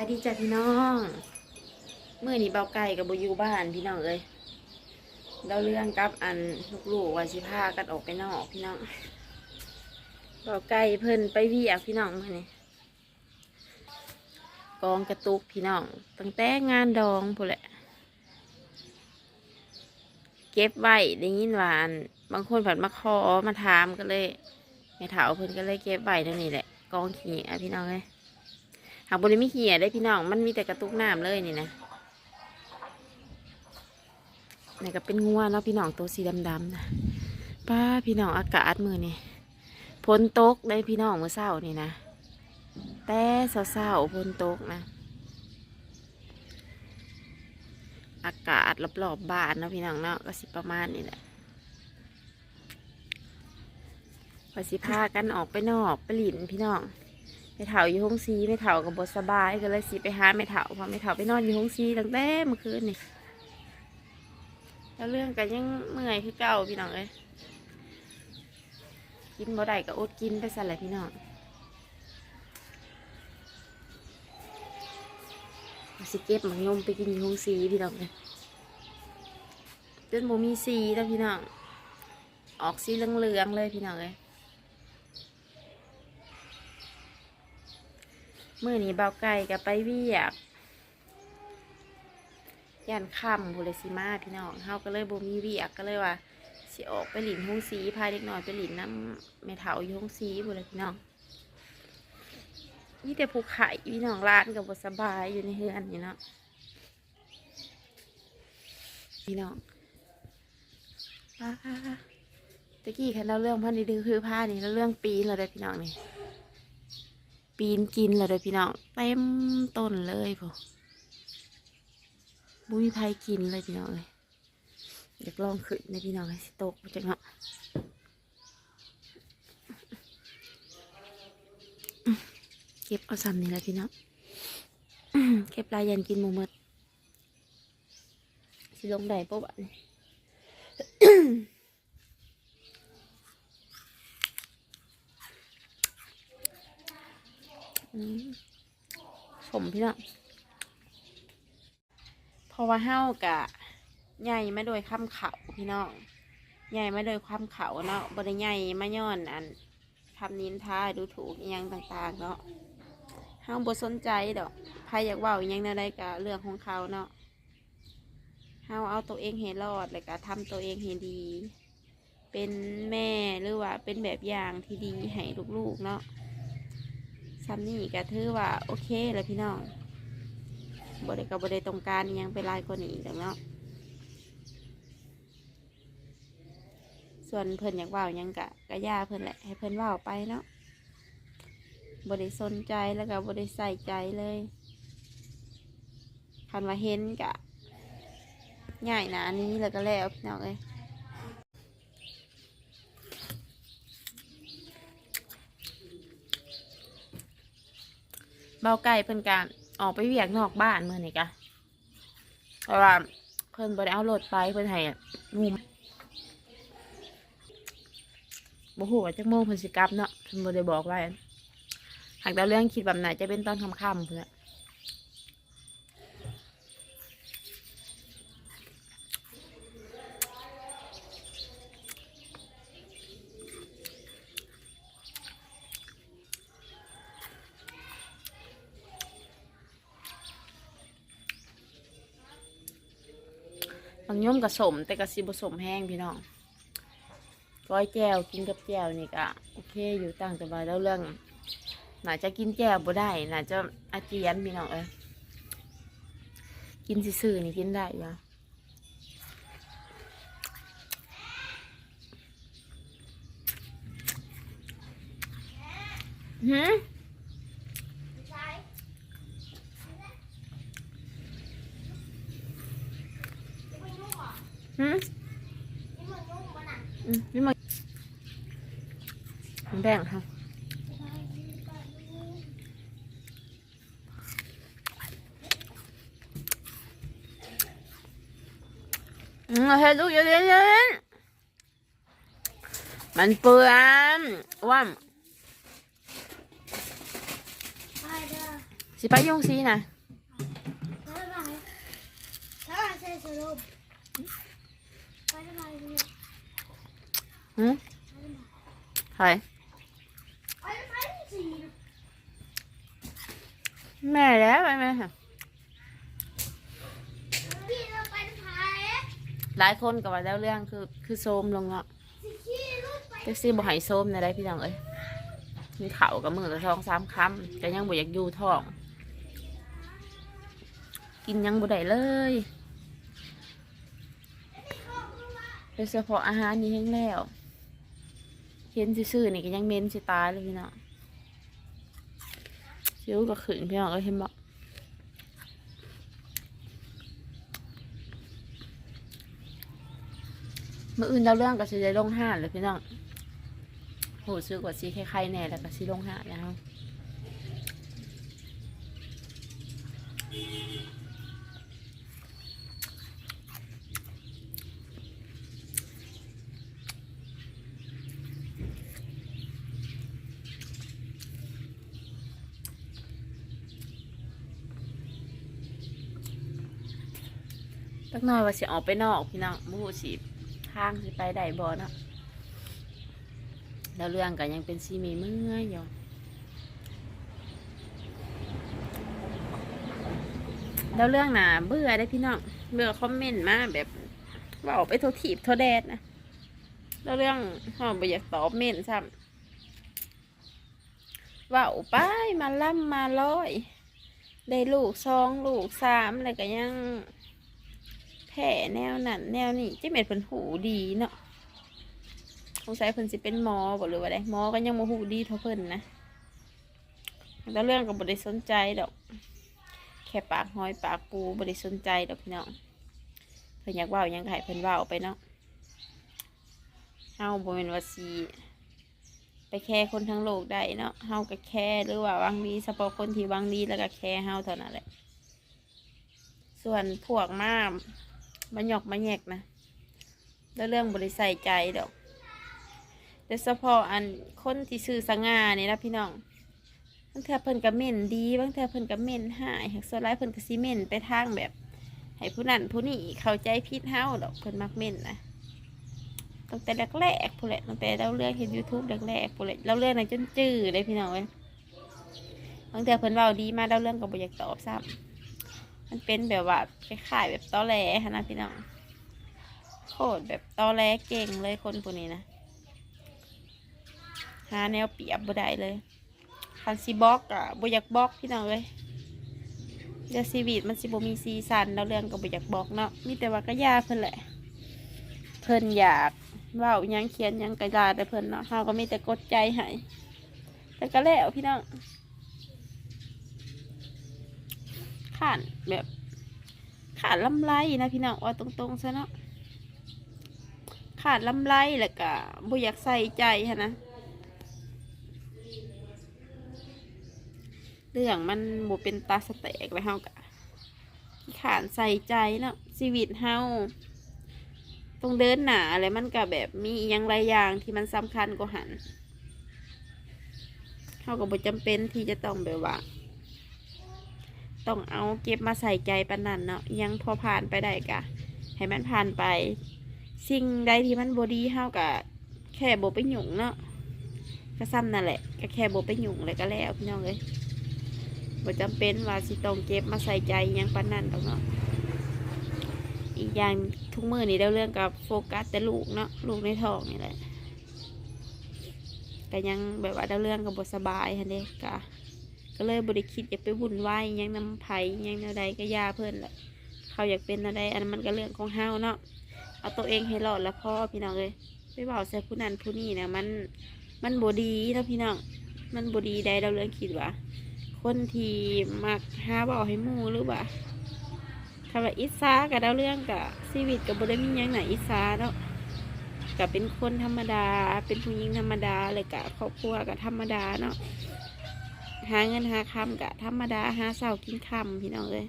ายดีจ้ะพี่น้องเมื่อนี้เบาไก่กับบอยู่บ้านพี่น้องเอ้ยเราเรื่องกับอันลูกๆว่าสิพากันออกไปนอกพี่น้องเบาไก่เพิ่นไปวียกพี่น้องมื่อนี้กองกระตุกพี่น้องตั้งแต่งานดองพูแหละเก็บไว้ได้ยินหวาน บางคนผัดมาคอมาถามก็เลยแม่เถาเพิ่นก็เลยเก็บไว้เท่านี้แหละกองขี้อะพี่น้องเอ้ย หากบริม่เขียได้พี่น้อง มันมีแต่กระตุกน้ำเลยนี่นะนี่ก็เป็นงัวเนาะพี่น้องตัวสีดำๆนะป้าพี่น้องอากาศมือนี่ฝนตกได้พี่น้องเมื่อเช้านี่นะแต่เศร้าๆฝนตกนะ อากาศรอบๆบบ้านเนาะพี่น้องเนาะก็สิประมาณนี้แหละพอสิพากันออกไปนอกไปหลินพี่น้อง ม่เถาอยู่ห้องซีไม่เถากับบสบายก็เลยสิไปหาไม่เถาเพราะไม่เถาไปนอนอยู่ห้องซีตั้งแต่เมื่อคืนนี่แล้วเรื่องกันยังเมื่อยคือเก่าพี่น้องเอ้ยกินบ่ได้ก็อดกินไปสั่นแหละพี่น้องเอาสิเก็บหมักยมไปกินอยู่ห้องซีพี่น้องเลยจนโมมีซีแล้วพี่น้องออกสีเหลืองๆเลยพี่น้องเลย มื่อนี้เบาไก่กับไปเวียกย่านค่ำบุรสิมาพี่น้องเฮาก็เลยบ่มีเวียกก็เลยว่าสิออกไปหลินห้องสีพายเด็กน้อยไปหลินน้ำแม่เถาอยู่ห้องสีบุรพี่น้องนี่แต่ภูไข่พี่น้องร้านกับบสบายอยู่ในเฮือนนี่เนาะพี่น้องป้าตะกี้คันเราเรื่องพันธุ์ดื้อคือผ้านี่แล้วเรื่องปีนเราได้พี่น้องนี่ ปีนกินเลยเด้อพี่น้องเต็มต้นเลยพอบุ้ยภัยกินเลยพี่น้องเลยอยากลองขึ้นในพี่น้องให้สิตกจังเนาะเก็บเอาซ้ำนี่แหละพี่น้องเก็บลายยันกินหมูหมดสิลงได้ปุ๊บอันนี้ อืม สมพี่น้องเพราะว่าเฮากะใหญ่มาโดยข้ามเขาพี่น้องใหญ่มาโดยความเขาเนาะบริใหญ่มาย้อนอันทำนินทาดูถูกยังต่างๆเนาะเฮาบ่สนใจดอกใครอยากเว่าอหยังแนวใดกะเรื่องของเขาเนาะเฮาเอาตัวเองให้รอดแล้วก็ทำตัวเองให้ดี เป็นแม่หรือว่าเป็นแบบอย่างที่ดีให้ลูกๆเนาะ ซ้ำนี่ก็ถือว่าโอเคแล้วพี่น้องบริกับบริตรงการยังไปลายกว่านี้แล้วเนาะส่วนเพิ่นอยากเว่ายังกะกะย่าเพิ่นแหละให้เพิ่นเว่าไปเนาะบริสนใจแล้วก็บริใส่ใจเลยคันว่าเห็นกะง่ายหนานี้แล้วก็แล้วพี่น้องเอ้ย เบาไก่เพิ่นกะออกไปเวียกนอกบ้านเมื่อนี่กะเพราะว่าเพิ่นบ่ได้เอารถไปเพิ่นให้งูบ่ฮู้ว่าจักโมงเพิ่นสิกลับเนาะเพิ่นบ่ได้บอกไว้หากดาวเรื่องคิดแบบไหนจะเป็นตอนค่ำๆพุ่น บางย่อมกับสมแต่กับสิบสมแห้งพี่น้องก้อยแก้วกินกับแก้วนี่ก็โอเคอยู่ต่างแต่ว่าแล้วเรื่องน่าจะกินแก้วบ่ได้น่าจะอาเจียนพี่น้องเอ้ยกินซื่อๆนี่กินได้ยู่หืม หืมนี่มาแบ่งค่ะอืมให้ลูกเย็นๆมันเปื้อนว่ามไปเด้อสิไปยงซีนะ ไปทำไมถ้าใส่สรุปไปทำไมเนี่ย หืมใครไปทำไมสิแม่แล้วไปไหมค่ะพี่เราไปทำไมหลายคนก็ว่าแล้วเรื่องคือคือโซมลงเนาะสิขี้รุ่นไปแท็กซี่บ่ใหายโซมในได้พี่น้องเอ้ยมีเข่าวกับมือละสองสามคำก็ยังบ่อยากอยู่ท้อง กินยังบ่ได้เลยโดยเฉพาะอาหารนี้แห้งแล้วเห็นซื่อๆนี่ก็ยังเม้นสิตายเลยพี่น้องชิวก็ขืนพี่น้องก็เห็นบอกเมื่ออื่นเราเรื่องก็สิได้ลงห้านเลยพี่น้องโหซื้อกว่าซีคล้ายๆแน่แล้วก็สิลงห้านแล้ว ตักหน้อยว่าสิออกไปนอกพี่น้องบฮูสิทางสิไปได้บ่เนาะแล้วเรื่องก็ยังเป็นซีมีเมื่อยอยู่แล้วเรื่องน่ะเบื่อได้พี่น้องเบื่อคอมเมนต์มาแบบว่าออกไปโทรถีบโทรแดดนะแล้วเรื่องห้องไปอยากตอบเมนซ้ำว่าไปมาล่ำมาร้อย ได้ลูกสองลูกสามอะไรก็ยัง แผ่แนวนั้นแนวนี้เจ๊เม็ดเพิ่นหูดีเนาะสงสัยเพิ่นสิเป็นหมอบ่หรือว่าไดหมอก็ยังบ่หูดีเท่าเพิ่นนะแล้วเรื่องก็บ่ได้สนใจดอก แค่ปากหอยปากปูบ่ได้สนใจดอกพี่น้องเพิ่นอยากว้าหยังก็ให้เพิ่นเว้าไปเนาะเฮาบ่แม่นว่าสิไปแค่คนทั้งโลกได้เนาะ เฮาก็แค่หรือว่าวังดีเฉพาะคนที่วังดีแล้วก็แค่เฮาเท่านั้นแหละ ส่วนพวกมา มาหยอกมาแยกนะแล้วเรื่องบริใส่ใจดอกแต่เฉพาะอันคนที่ซื้อสง่านี่นะพี่น้องบางเทอเพิ่นกับเม่นดีบางเทอเพิ่นกับเม่นหายหากส่วนไรกเพิ่นกับซีเม่นไปทางแบบ ให้ผู้นั้นผู้นี้เข้าใจผิดเฮาดอกเพิ่นมักเม่นนะตั้งแต่แรกๆผู้แหละตั้งแต่เราเรื่องเห็นยูทูบแรกๆผู้แหละเราเรื่องในจนจื้อเลยพี่น้องเว้ยบางเทอเพิ่นเว้าดีมาเราเรื่องก็บ่อยากตอบซ้ำ มันเป็นแบบว่าคล้ายๆแบบตอแหลฮะนะพี่น้องโคตรแบบตอแหลเก่งเลยคนพวกนี้นะหาแนวเปียบบ่ได้เลยคันซีบล็อกอะบ่อยากบล็อกพี่น้องเลยเดี๋ยวชีวิตมันสิบ่มีซีซันแล้วเรื่องก็บ่อยากบล็อกเนาะมีแต่ว่าก็ยาเพิ่นแหละ เพิ่นอยากว่าหยังเขียนยังกระดาษแต่เพิ่นเนาะเฮาก็มีแต่กดใจให้แต่ก็แล้วพี่น้อง ขาดแบบขาดลำไรนะพี่น้องว่าตรงๆซะเนาะขาดลำไรแล้วก็บ่อยากใส่ใจฮะนะเรื่องมันบ่เป็นตาสเตกเลยเฮากะขาดใส่ใจเนาะชีวิตเฮาต้องเดินหนาอะไรมันก็แบบมีอหยังหลายอย่างที่มันสำคัญกว่าหันเฮาก็บ่จำเป็นที่จะต้องแบบว่า ต้องเอาเก็บมาใส่ใจปานนันเนาะยังพอผ่านไปได้กะให้มันผ่านไป สิ่งใดที่มันบดีเฮากะแค่โบไปหยุ่งเนาะก็ซ้ำนั่นแหละก็แค่โบไปหยุ่งเลยก็แล้วพี่น้องเลยบ่จำเป็นว่าสิต้องเก็บมาใส่ใจยังปานนันหรอกเนาะอีกอย่างทุกมือนี่ได้เรื่องกับโฟกัสแต่ลูกเนาะลูกในท้องนี่แหละก็ยังแบบว่าได้เรื่องกับบสบายฮะเด้กะ ก็เลยบริคิดอยากไปวุ่นวายยังน้ำไผ่ยังแนวใดก็ยาเพื่อนแหละเขาอยากเป็นอะไรอันมันก็เรื่องของเฮาเนาะเอาตัวเองให้รอดแล้วพ่อพี่น้องเลยไปบอกใส่ผู้นั้นผู้นี้นะมันมันบดีนะพี่น้องมันบดีได้เราเรื่องคิดว่าคนที่มักหาเบาให้มูหรือว่าถ้าว่าอิสากับเราเรื่องกับชีวิตกับบได้มียังไหนอิสาเนาะกับเป็นคนธรรมดา เป็นผู้หญิงธรรมดาเลยกับครอบครัวกับธรรมดาเนาะ หาเงินหาคำกะธรรมดาหาเสากินคำพี่น้องเลย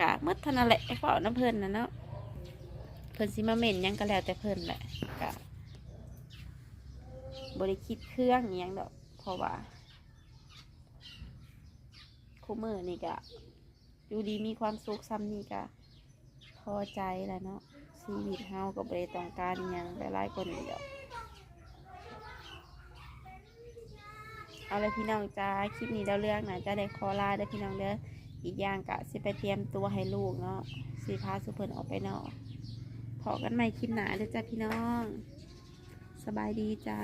กะเมื่อทนนนแหละเปล่าน้ำเพลินนะเนาะเพิ่นสิมาเมนยังก็แล้วแต่เพิ่นแหละกะบริคิดเครื่องอยังดอกเพราะว่าคู่มือนี่กะอยู่ดีมีความสุขซ้ำนี่กะพอใจแล้วเนาะชีวิตเฮาก็บ่ได้ต้องการยังหลายๆคนเดียว เอาเลยพี่น้องจ้าคลิปนี้เราเรื่องนะจะได้คอลาได้พี่น้องเด้ออีกอย่างกะสิไปเตรียมตัวให้ลูกเนาะสีพาสุเพิ่นออกไปนอกพอกันใหม่คลิปหนาเด้อจ้าพี่น้อง สบายดีจ้า